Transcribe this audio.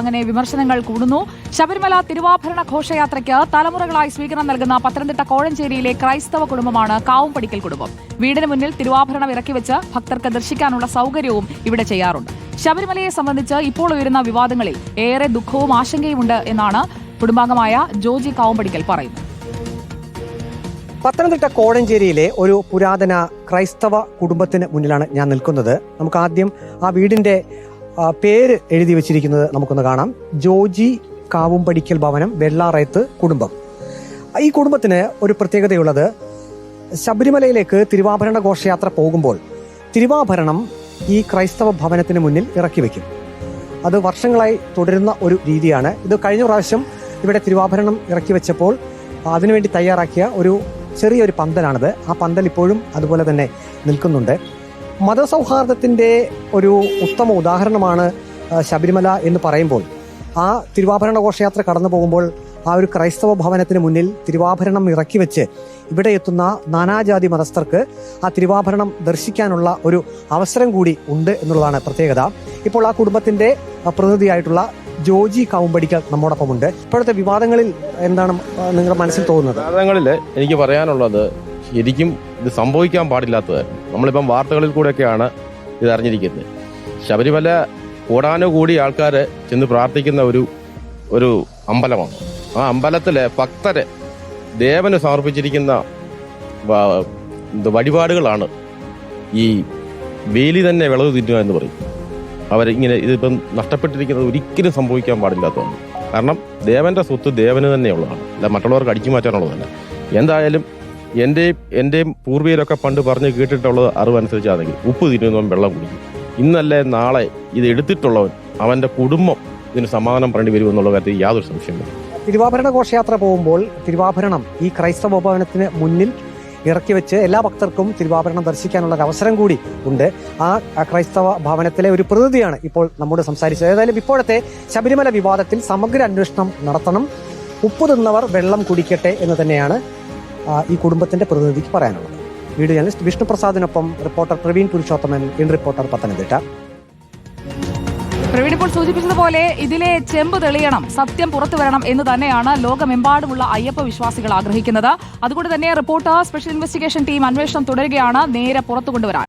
അങ്ങനെ വിമർശനങ്ങൾ കൂടുന്നു. ശബരിമല തിരുവാഭരണ ഘോഷയാത്രയ്ക്ക് തലമുറകളായി സ്വീകരണം നൽകുന്ന പത്തനംതിട്ട കോഴഞ്ചേരിയിലെ ക്രൈസ്തവ കുടുംബമാണ് കാവുംപടിക്കൽ കുടുംബം. വീടിന് മുന്നിൽ തിരുവാഭരണം ഇറക്കി വെച്ച് ഭക്തർക്ക് ദർശിക്കാനുള്ള സൗകര്യവും ഇവിടെ ചെയ്യാറുണ്ട്. ശബരിമലയെ സംബന്ധിച്ച് ഇപ്പോൾ ഉയരുന്ന വിവാദങ്ങളിൽ ഏറെ ദുഃഖവും ആശങ്കയുമുണ്ട് എന്നാണ് കുടുംബാംഗമായ ജോജി കാവുംപടിക്കൽ പറയുന്നത്. പത്തനംതിട്ട കോഴഞ്ചേരിയിലെ ഒരു പുരാതന ക്രൈസ്തവ കുടുംബത്തിന് മുന്നിലാണ് ഞാൻ നിൽക്കുന്നത്. നമുക്ക് ആദ്യം ആ വീടിന്റെ പേര് എഴുതി വെച്ചിരിക്കുന്നത് നമുക്കൊന്ന് കാണാം. ജോജി കാവുംപടിക്കൽ ഭവനം വെള്ളാറയത്ത് കുടുംബം. ഈ കുടുംബത്തിന് ഒരു പ്രത്യേകതയുള്ളത് ശബരിമലയിലേക്ക് തിരുവാഭരണ ഘോഷയാത്ര പോകുമ്പോൾ തിരുവാഭരണം ഈ ക്രൈസ്തവ ഭവനത്തിന് മുന്നിൽ ഇറക്കി വെക്കും. അത് വർഷങ്ങളായി തുടരുന്ന ഒരു രീതിയാണ്. ഇത് കഴിഞ്ഞ പ്രാവശ്യം ഇവിടെ തിരുവാഭരണം ഇറക്കി വെച്ചപ്പോൾ അതിനുവേണ്ടി തയ്യാറാക്കിയ ഒരു ചെറിയൊരു പന്തലാണിത്. ആ പന്തൽ ഇപ്പോഴും അതുപോലെ തന്നെ നിൽക്കുന്നുണ്ട്. മതസൗഹാർദ്ദത്തിന്റെ ഒരു ഉത്തമ ഉദാഹരണമാണ് ശബരിമല എന്ന് പറയുമ്പോൾ. ആ തിരുവാഭരണ ഘോഷയാത്ര കടന്നു പോകുമ്പോൾ ആ ഒരു ക്രൈസ്തവ ഭവനത്തിന് മുന്നിൽ തിരുവാഭരണം ഇറക്കി വെച്ച് ഇവിടെ എത്തുന്ന നാനാജാതി മതസ്ഥർക്ക് ആ തിരുവാഭരണം ദർശിക്കാനുള്ള ഒരു അവസരം കൂടി ഉണ്ട് എന്നുള്ളതാണ് പ്രത്യേകത. ഇപ്പോൾ ആ കുടുംബത്തിന്റെ പ്രതിനിധിയായിട്ടുള്ള ജോജി കാവുമ്പടിക്കൽ നമ്മോടൊപ്പം ഉണ്ട് ഇപ്പോഴത്തെ വിവാദങ്ങളിൽ എന്താണ് നിങ്ങളുടെ മനസ്സിൽ തോന്നുന്നത്? വിവാദങ്ങളിൽ എനിക്ക് പറയാനുള്ളത് ശരിക്കും ഇത് സംഭവിക്കാൻ പാടില്ലാത്തതായിരുന്നു. നമ്മളിപ്പം വാർത്തകളിൽ കൂടെയൊക്കെയാണ് ഇത് അറിഞ്ഞിരിക്കുന്നത്. ശബരിമല കൂടാനോ കൂടി ആൾക്കാർ ചെന്ന് പ്രാർത്ഥിക്കുന്ന ഒരു ഒരു അമ്പലമാണ്. ആ അമ്പലത്തിലെ ഭക്തരെ ദേവന് സമർപ്പിച്ചിരിക്കുന്ന വഴിപാടുകളാണ് ഈ വേലി തന്നെ വിളവ് തിന്നുക എന്ന് പറയും. അവരിങ്ങനെ ഇതിപ്പം നഷ്ടപ്പെട്ടിരിക്കുന്നത് ഒരിക്കലും സംഭവിക്കാൻ പാടില്ലാത്തതാണ്. കാരണം ദേവന്റെ സ്വത്ത് ദേവന് തന്നെയുള്ളതാണ് അല്ല മറ്റുള്ളവർക്ക് അടിച്ചു മാറ്റാനുള്ളതല്ല. എന്തായാലും എന്റെയും എന്റെയും പൂർവികരൊക്കെ പണ്ട് പറഞ്ഞ് കേട്ടിട്ടുള്ളത് അറിവനുസരിച്ചാണെങ്കിൽ ഉപ്പ് തിന്നുന്നവൻ വെള്ളം കുടിക്കും. ഇന്നല്ലേ നാളെ ഇത് എടുത്തിട്ടുള്ളവൻ അവന്റെ കുടുംബം ഇതിന് സമാധാനം പറയേണ്ടി വരുമെന്നുള്ള കാര്യത്തിൽ യാതൊരു സംശയമില്ല തിരുവാഭരണ ഘോഷയാത്ര പോകുമ്പോൾ തിരുവാഭരണം ഈ ക്രൈസ്തവ ഭവനത്തിന് മുന്നിൽ ഇറക്കി വെച്ച് എല്ലാ ഭക്തർക്കും തിരുവാഭരണം ദർശിക്കാനുള്ള ഒരു അവസരം കൂടി ഉണ്ട്. ആ ക്രൈസ്തവ ഭവനത്തിലെ ഒരു പ്രതിനിധിയാണ് ഇപ്പോൾ നമ്മോട് സംസാരിച്ചത്. ഏതായാലും ഇപ്പോഴത്തെ ശബരിമല വിവാദത്തിൽ സമഗ്ര അന്വേഷണം നടത്തണം. ഉപ്പ് തിന്നവർ വെള്ളം കുടിക്കട്ടെ എന്ന് തന്നെയാണ് ഈ കുടുംബത്തിന്റെ പ്രതിനിധിക്ക് പറയാനുള്ളത്. Video journalist വിഷ്ണുപ്രസാദിനൊപ്പം reporter Praveen Purushothaman in reporter Pathanamthitta. Praveen ഇപ്പോൾ സൂചിപ്പിച്ചതുപോലെ ഇതിലെ ചെമ്പ് തെളിയണം സത്യം പുറത്തു വരണം എന്ന് തന്നെയാണ് ലോകമെമ്പാടുമുള്ള അയ്യപ്പ വിശ്വാസികൾ ആഗ്രഹിക്കുന്നത്. അതുകൊണ്ട് തന്നെ റിപ്പോർട്ടർ സ്പെഷ്യൽ ഇൻവെസ്റ്റിഗേഷൻ ടീം അന്വേഷണം തുടരുകയാണ് നേരെ പുറത്തു കൊണ്ടുവരാൻ.